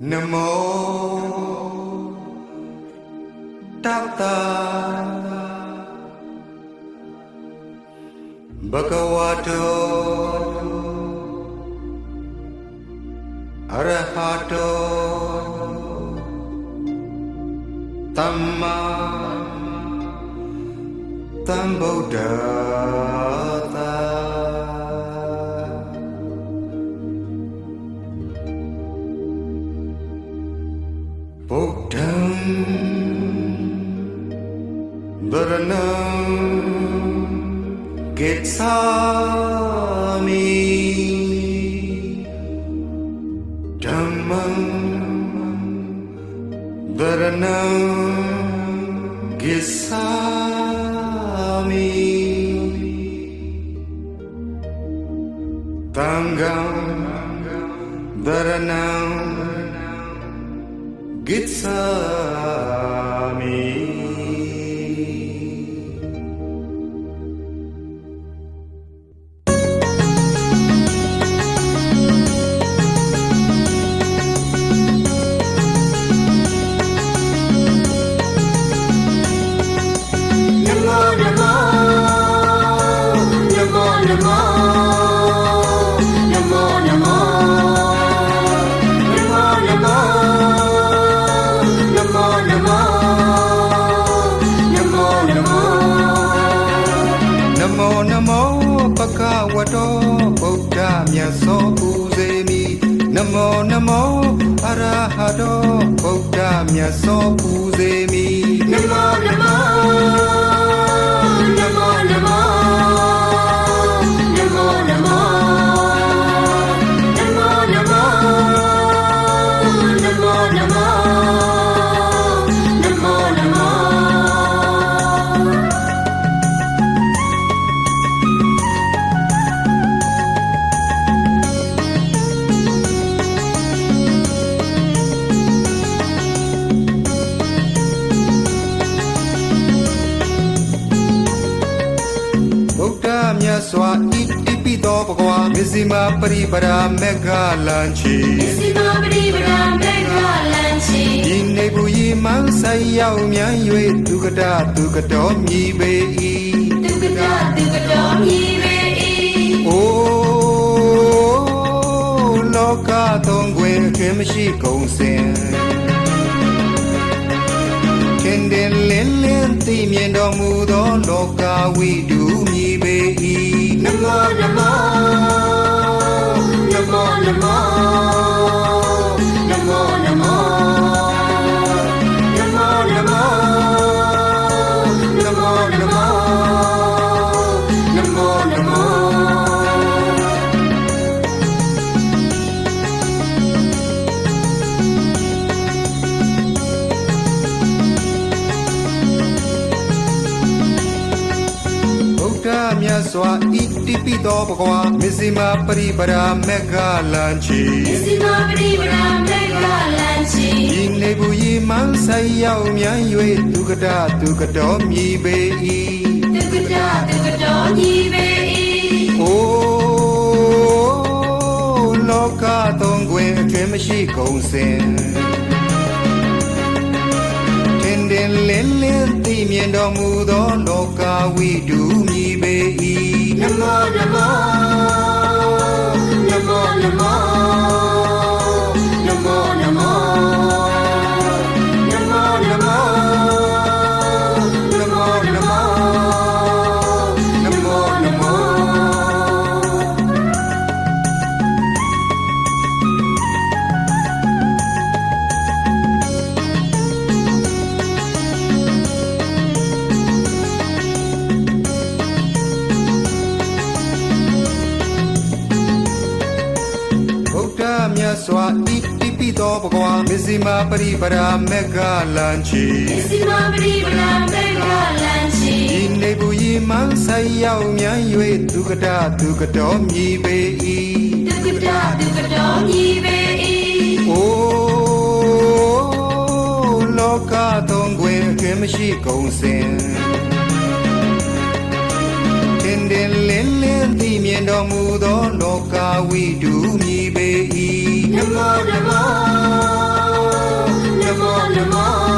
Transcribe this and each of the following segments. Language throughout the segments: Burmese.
Namo Tata Bhagavato Arahato Tamma. Tambodhara gesami. Tangam daranam gitsami. မောနမောပကဝတောဗုဒ္ဓမြတ်စွာပူဇေမိနမောနမောအရဟတောဗုဒ္ဓမြတ်စွာပူဇေမိနမောနမော ပိသောဘဂဝါမဇ္ဈိမပရိပရာမေဃလံချီ Sima Bri Bra Mega Lanchi ဒီနေဘူးဤမန်းဆိုင်ရောက်မြန်း၍ဒုက္ကတဒုက္ကတော်မြည်ပေ၏ Dukata Dukato Mi Ve I အိုးလောကသုံးခွင်အခင်မရှိကုန်စင်ခင်တင်လင်းလင်းသိမြင်တော်မူသောလောကဝိတု Namo Namo Namo Namo စွာဤတိပိသောဘဂဝါမစ္စည်းမပရိပရာမက္ခလန်ချီမစ္စည်းမပရိပရာမက္ခလန်ချီဤနေဘူးဤမန်းဆိုင်ရောက်မြန်၍ဒုက္ကဒဒုက္ကတော်မြည်ပေ၏ဒုက္ကဒဒုက္ကတော်မြည်ပေ၏အိုးလောကသုံးတွင်အထွင်မရှိကုန်စင် င်တင်လင်းလင်းသိမြင်တော်မူသောလောကဝိတုမြည်ပေ၏ Namo Namo Namo Namo Namo တ်စွာဣတိပိသောဘဂဝါမဇ္ဈိမပရိပရာမေဃလံချီ Sima Bri Bra Mega Lanchi ဒီနေဘူးဤမန်းဆိုင်ရောက်မြန်း၍ဒုက္ကတဒုက္ကတော်မြည်ပေ၏ Dukata Dukato Mi Ve I အိုးလောကသုံးခွင်အခင်မရှိကုန်စင်တင်တင်လင်းလင်းသိမြင်တော်မူသောလောကဝိတုမြည်ပေ၏ နမောနမောနမောနမော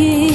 give